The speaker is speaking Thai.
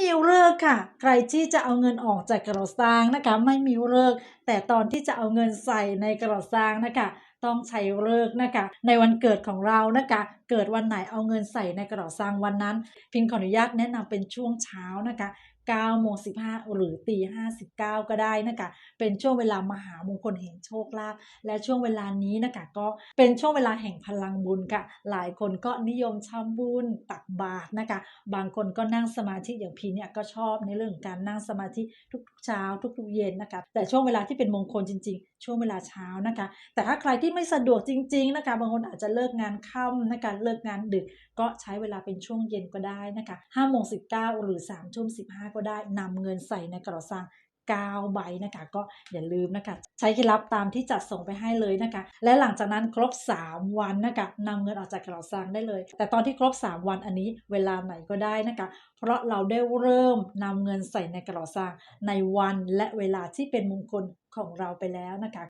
มีเลิกค่ะ ใครที่จะเอาเงินออกจากกระสางนะคะ ไม่มีเลิก แต่ตอนที่จะเอาเงินใส่ในกระสางนะคะ ต้องใช้เลิกนะคะ ในวันเกิดของเรานะคะ เกิดวันไหนเอาเงินใส่ในกระสางวันนั้น พิมขออนุญาตแนะนำเป็นช่วงเช้านะคะ 9โมง15 หรือตี59 ก็ได้นะคะ เป็นช่วงเวลามหามงคลแห่งโชคลาภและช่วงเวลานี้นะคะก็เป็นช่วงเวลาแห่งพลังบุญค่ะ หลายคนก็นิยมทำบุญตักบาตรนะคะ บางคนก็นั่งสมาธิอย่างพีเนี่ยก็ชอบในเรื่องการนั่งสมาธิทุกๆเช้าทุกๆเย็นนะคะ แต่ช่วงเวลาที่เป็นมงคลจริง ๆ ช่วงเวลาเช้านะคะ แต่ถ้าใครที่ไม่สะดวกจริง ๆ นะคะ บางคนอาจจะเลิกงานค่ำนะคะเลิกงานดึกก็ใช้เวลาเป็นช่วงเย็นก็ได้นะคะ5โมง19 หรือ3ทุ่ม15ก็็ได้นำเงินใส่ในกระเป๋าสตาง9ใบนะคะก็อย่าลืมนะคะใช้เคล็ดลับตามที่จัดส่งไปให้เลยนะคะ และหลังจากนั้นครบ 3 วันนะคะนำเงินออกจากกระเป๋าสตางได้เลย แต่ตอนที่ครบ 3 วันอันนี้เวลาไหนก็ได้นะคะ เพราะเราได้เริ่มนำเงินใส่ในกระเป๋าสตางในวันและเวลาที่เป็นมงคลของเราไปแล้วนะคะ